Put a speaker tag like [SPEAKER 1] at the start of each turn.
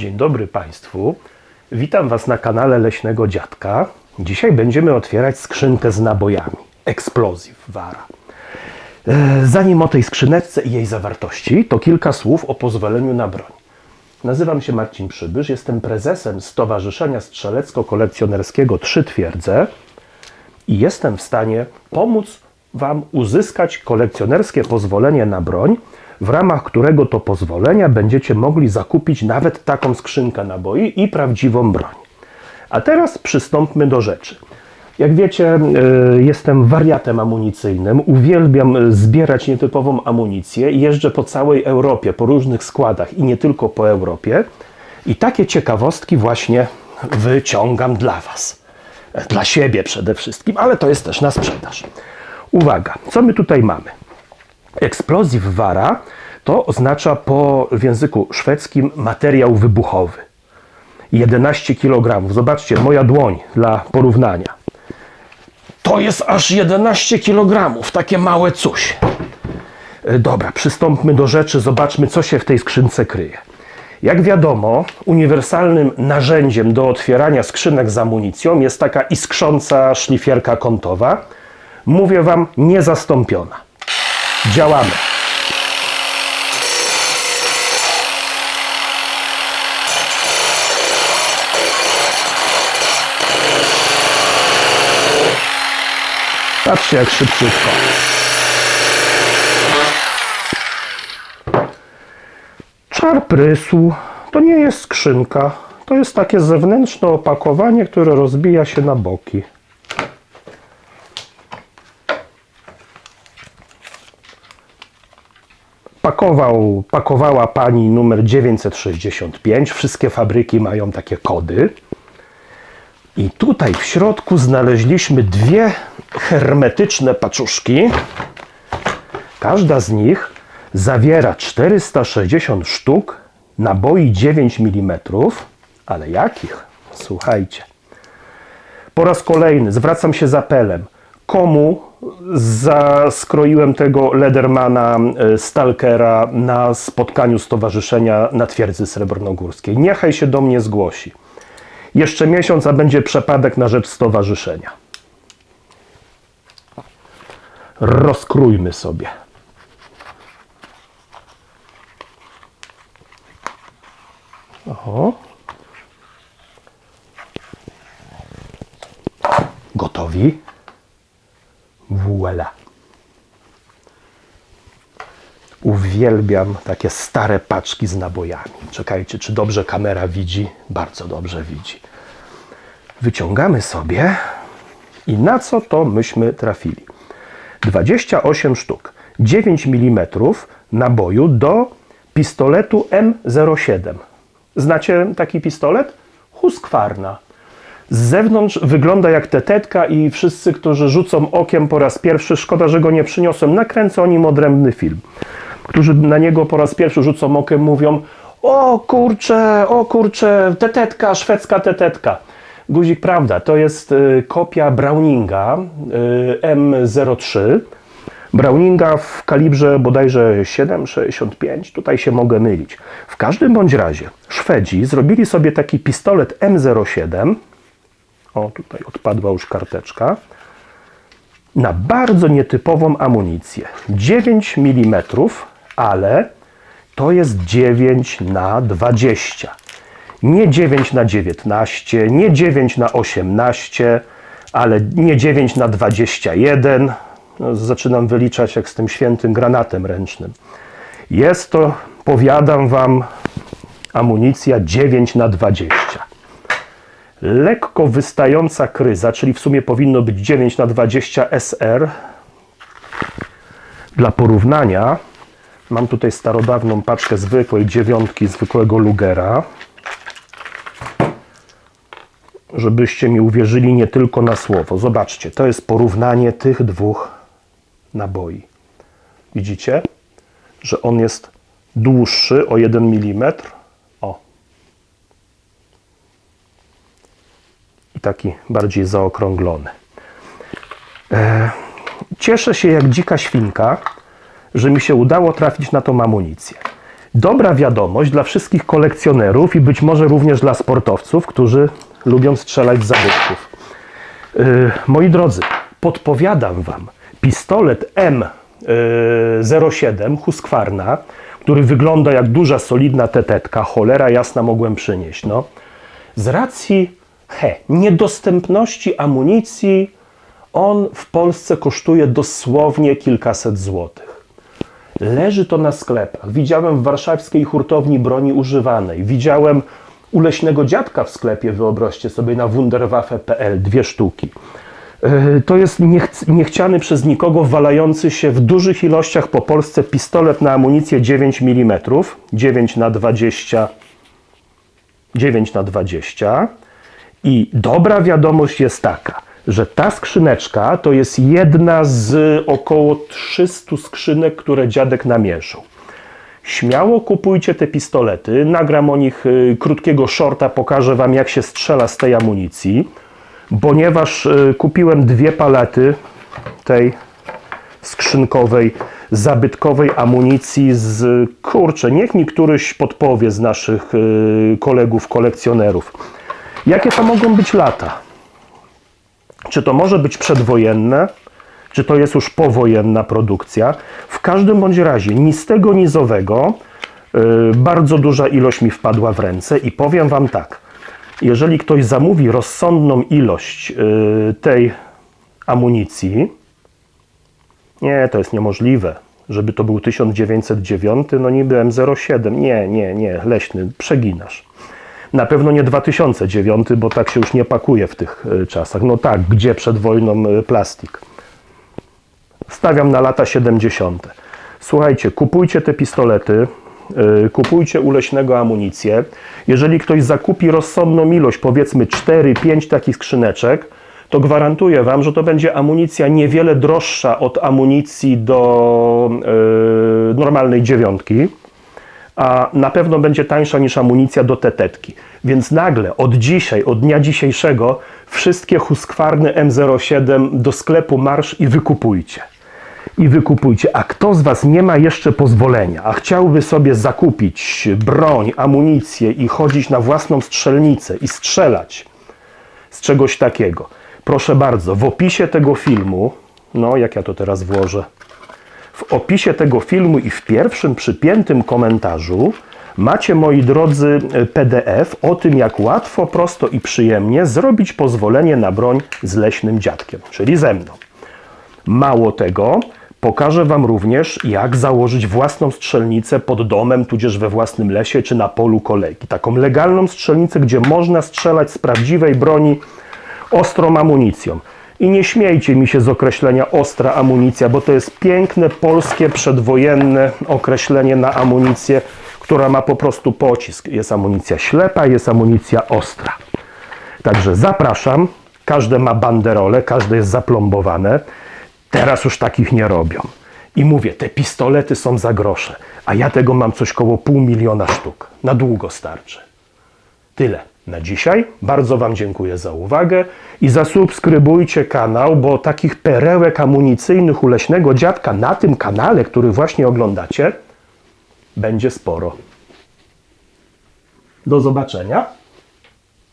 [SPEAKER 1] Dzień dobry Państwu. Witam Was na kanale Leśnego Dziadka. Dzisiaj będziemy otwierać skrzynkę z nabojami. Explosive Wara. E, Zanim o tej skrzyneczce i jej zawartości, to kilka słów o pozwoleniu na broń. Nazywam się Marcin Przybysz, jestem prezesem Stowarzyszenia Strzelecko-Kolekcjonerskiego Trzy Twierdze i jestem w stanie pomóc Wam uzyskać kolekcjonerskie pozwolenie na broń, w ramach którego to pozwolenia będziecie mogli zakupić nawet taką skrzynkę naboi i prawdziwą broń. A teraz przystąpmy do rzeczy. Jak wiecie, y, jestem wariatem amunicyjnym, uwielbiam y, zbierać nietypową amunicję jeżdżę po całej Europie, po różnych składach i nie tylko po Europie. I takie ciekawostki właśnie wyciągam dla Was. E, Dla siebie przede wszystkim, ale to jest też na sprzedaż. Uwaga, co my tutaj mamy? Explosive wara to oznacza po w języku szwedzkim materiał wybuchowy. 11 kg. Zobaczcie, moja dłoń dla porównania. To jest aż 11 kg, takie małe coś. E, Dobra, przystąpmy do rzeczy, zobaczmy, co się w tej skrzynce kryje. Jak wiadomo, uniwersalnym narzędziem do otwierania skrzynek z amunicją jest taka iskrząca szlifierka kątowa. Mówię Wam, niezastąpiona. Działamy. Patrzcie, jak szybciutko. Czar to nie jest skrzynka. To jest takie zewnętrzne opakowanie, które rozbija się na boki. Pakował, pakowała pani numer 965. Wszystkie fabryki mają takie kody. I tutaj w środku znaleźliśmy dwie hermetyczne paczuszki. Każda z nich zawiera 460 sztuk naboi 9 mm. Ale jakich? Słuchajcie. Po raz kolejny zwracam się z apelem. Komu zaskroiłem tego Ledermana e, Stalkera na spotkaniu stowarzyszenia na twierdzy srebrnogórskiej? Niechaj się do mnie zgłosi. Jeszcze miesiąc, a będzie przepadek na rzecz stowarzyszenia. Rozkrójmy sobie. Oho. Gotowi? Uwielbiam takie stare paczki z nabojami. Czekajcie, czy dobrze kamera widzi? Bardzo dobrze widzi. Wyciągamy sobie i na co to myśmy trafili? 28 sztuk, 9 mm naboju do pistoletu M07. Znacie taki pistolet? Husqvarna. Z zewnątrz wygląda jak tetetka i wszyscy, którzy rzucą okiem po raz pierwszy, szkoda, że go nie przyniosłem, nakręcę o nim odrębny film. Którzy na niego po raz pierwszy rzucą okiem, mówią o kurcze, o kurcze, tetetka, szwedzka tetetka. Guzik, prawda, to jest y, kopia Browninga y, M03. Browninga w kalibrze bodajże 7,65. Tutaj się mogę mylić. W każdym bądź razie Szwedzi zrobili sobie taki pistolet M07. O, tutaj odpadła już karteczka. Na bardzo nietypową amunicję. 9 mm, ale to jest 9 na 20. Nie 9 na 19, nie 9 na 18, ale nie 9 na 21. No, zaczynam wyliczać jak z tym świętym granatem ręcznym. Jest to, powiadam Wam, amunicja 9 na 20 lekko wystająca kryza, czyli w sumie powinno być 9 na 20 SR. Dla porównania mam tutaj starodawną paczkę zwykłej dziewiątki, zwykłego Lugera. Żebyście mi uwierzyli nie tylko na słowo. Zobaczcie, to jest porównanie tych dwóch naboi. Widzicie, że on jest dłuższy o 1 mm. O, i taki bardziej zaokrąglony. E, Cieszę się jak dzika świnka, że mi się udało trafić na tą amunicję. Dobra wiadomość dla wszystkich kolekcjonerów i być może również dla sportowców, którzy lubią strzelać z zabytków. Yy, moi drodzy, podpowiadam Wam pistolet M07 Husqvarna, który wygląda jak duża, solidna tetetka, cholera jasna mogłem przynieść. No. Z racji he, niedostępności amunicji, on w Polsce kosztuje dosłownie kilkaset złotych. Leży to na sklepach. Widziałem w warszawskiej hurtowni broni używanej. Widziałem u leśnego dziadka w sklepie, wyobraźcie sobie, na wunderwaffe.pl dwie sztuki. Yy, To jest niechc- niechciany przez nikogo walający się w dużych ilościach po Polsce pistolet na amunicję 9 mm, 9 na 20 9 na 20 i dobra wiadomość jest taka, że ta skrzyneczka to jest jedna z około 300 skrzynek, które dziadek namierzył. Śmiało kupujcie te pistolety, nagram o nich y, krótkiego shorta, pokażę Wam jak się strzela z tej amunicji, ponieważ y, kupiłem dwie palety tej skrzynkowej, zabytkowej amunicji z, kurczę, niech mi któryś podpowie z naszych y, kolegów, kolekcjonerów. Jakie to mogą być lata? Czy to może być przedwojenne? Czy to jest już powojenna produkcja? W każdym bądź razie, ni z tego, ni y, bardzo duża ilość mi wpadła w ręce i powiem Wam tak. Jeżeli ktoś zamówi rozsądną ilość y, tej amunicji, nie, to jest niemożliwe, żeby to był 1909, no niby M07. Nie, nie, nie, leśny, przeginasz. Na pewno nie 2009, bo tak się już nie pakuje w tych y, czasach. No tak, gdzie przed wojną y, plastik? Stawiam na lata 70. Słuchajcie, kupujcie te pistolety, y, kupujcie u leśnego amunicję. Jeżeli ktoś zakupi rozsądną ilość, powiedzmy 4-5 takich skrzyneczek, to gwarantuję Wam, że to będzie amunicja niewiele droższa od amunicji do y, normalnej dziewiątki, a na pewno będzie tańsza niż amunicja do tetetki. Więc nagle, od dzisiaj, od dnia dzisiejszego, wszystkie Husqvarny M07 do sklepu marsz i wykupujcie. I wykupujcie. A kto z Was nie ma jeszcze pozwolenia, a chciałby sobie zakupić broń, amunicję i chodzić na własną strzelnicę i strzelać z czegoś takiego, proszę bardzo, w opisie tego filmu, no jak ja to teraz włożę, w opisie tego filmu i w pierwszym przypiętym komentarzu macie, moi drodzy, PDF o tym, jak łatwo, prosto i przyjemnie zrobić pozwolenie na broń z leśnym dziadkiem, czyli ze mną. Mało tego, pokażę Wam również, jak założyć własną strzelnicę pod domem, tudzież we własnym lesie, czy na polu kolegi. Taką legalną strzelnicę, gdzie można strzelać z prawdziwej broni ostrą amunicją. I nie śmiejcie mi się z określenia ostra amunicja, bo to jest piękne polskie przedwojenne określenie na amunicję, która ma po prostu pocisk. Jest amunicja ślepa, jest amunicja ostra. Także zapraszam. Każde ma banderole, każde jest zaplombowane. Teraz już takich nie robią. I mówię, te pistolety są za grosze, a ja tego mam coś koło pół miliona sztuk. Na długo starczy. Tyle na dzisiaj. Bardzo Wam dziękuję za uwagę i zasubskrybujcie kanał, bo takich perełek amunicyjnych u leśnego dziadka na tym kanale, który właśnie oglądacie, będzie sporo. Do zobaczenia.